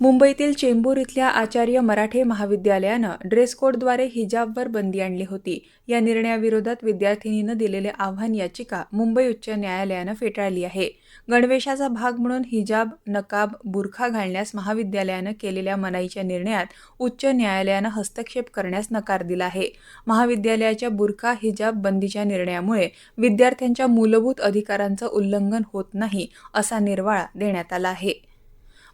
मुंबईतील चेंबूर इथल्या आचार्य मराठे महाविद्यालयानं ड्रेस कोडद्वारे हिजाबवर बंदी आणली होती. या निर्णयाविरोधात विद्यार्थिनीनं दिलेले आव्हान याचिका मुंबई उच्च न्यायालयानं फेटाळली आहे. गणवेशाचा भाग म्हणून हिजाब नकाब बुरखा घालण्यास महाविद्यालयानं केलेल्या मनाईच्या निर्णयात उच्च न्यायालयानं हस्तक्षेप करण्यास नकार दिला आहे. महाविद्यालयाच्या बुरखा हिजाब बंदीच्या निर्णयामुळे विद्यार्थ्यांच्या मूलभूत अधिकारांचं उल्लंघन होत नाही असा निर्वाळा देण्यात आला आहे.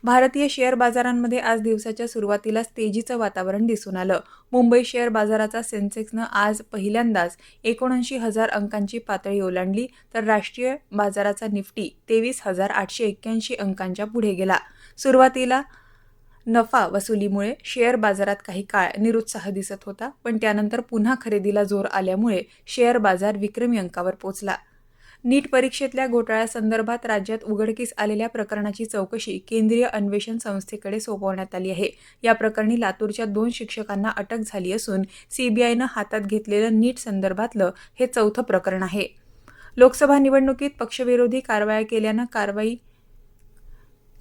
भारतीय शेअर बाजारांमध्ये आज दिवसाच्या सुरुवातीलाच तेजीचं वातावरण दिसून आलं. मुंबई शेअर बाजाराचा सेन्सेक्सनं आज पहिल्यांदाच एकोणऐंशी हजार अंकांची पातळी ओलांडली तर राष्ट्रीय बाजाराचा निफ्टी तेवीस हजार आठशे एक्क्याऐंशी अंकांच्या पुढे गेला. सुरुवातीला नफा वसुलीमुळे शेअर बाजारात काही काळ निरुत्साह दिसत होता पण त्यानंतर पुन्हा खरेदीला जोर आल्यामुळे शेअर बाजार विक्रमी अंकावर पोचला. नीट परीक्षेतल्या घोटाळ्यासंदर्भात राज्यात उघडकीस आलेल्या प्रकरणाची चौकशी केंद्रीय अन्वेषण संस्थेकडे सोपवण्यात आली आहे. या प्रकरणी लातूरच्या दोन शिक्षकांना अटक झाली असून सीबीआयनं हातात घेतलेलं नीट संदर्भातलं हे चौथं प्रकरण आहे. लोकसभा निवडणुकीत पक्षविरोधी कारवाया केल्यानं कारवाई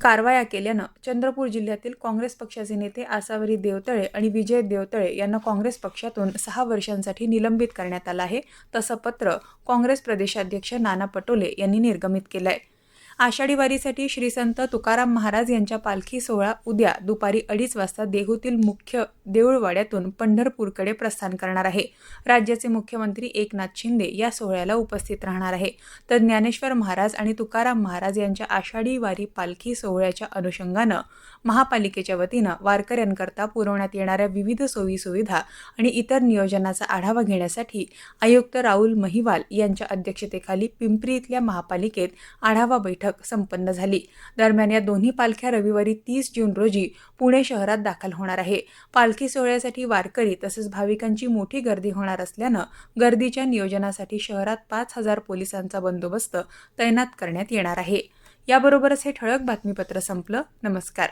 कारवाया केल्यानं चंद्रपूर जिल्ह्यातील काँग्रेस पक्षाचे नेते आसावरी देवतळे आणि विजय देवतळे यांना काँग्रेस पक्षातून सहा वर्षांसाठी निलंबित करण्यात आलं आहे. तसं पत्र काँग्रेस प्रदेशाध्यक्ष नाना पटोले यांनी निर्गमित केलं आहे आषाढी वारीसाठी श्री संत तुकाराम महाराज यांच्या पालखी सोहळा उद्या दुपारी अडीच वाजता देहूतील मुख्य देऊळवाड्यातून पंढरपूरकडे प्रस्थान करणार आहे. राज्याचे मुख्यमंत्री एकनाथ शिंदे या सोहळ्याला उपस्थित राहणार आहे. तर ज्ञानेश्वर महाराज आणि तुकाराम महाराज यांच्या आषाढी वारी पालखी सोहळ्याच्या अनुषंगानं महापालिकेच्या वतीनं वारकऱ्यांकरता पुरवण्यात येणाऱ्या विविध सोयीसुविधा आणि इतर नियोजनाचा आढावा घेण्यासाठी आयुक्त राहुल महिवाल यांच्या अध्यक्षतेखाली पिंपरी इथल्या महापालिकेत आढावा बैठक बैठक संपन्न झाली. दरम्यान या दोन्ही पालख्या रविवारी तीस जून रोजी पुणे शहरात दाखल होणार आहे. पालखी सोहळ्यासाठी वारकरी तसंच भाविकांची मोठी गर्दी होणार असल्यानं गर्दीच्या नियोजनासाठी शहरात पाच हजार पोलिसांचा बंदोबस्त तैनात करण्यात येणार आहे. याबरोबरच हे ठळक बातमीपत्र संपलं. नमस्कार.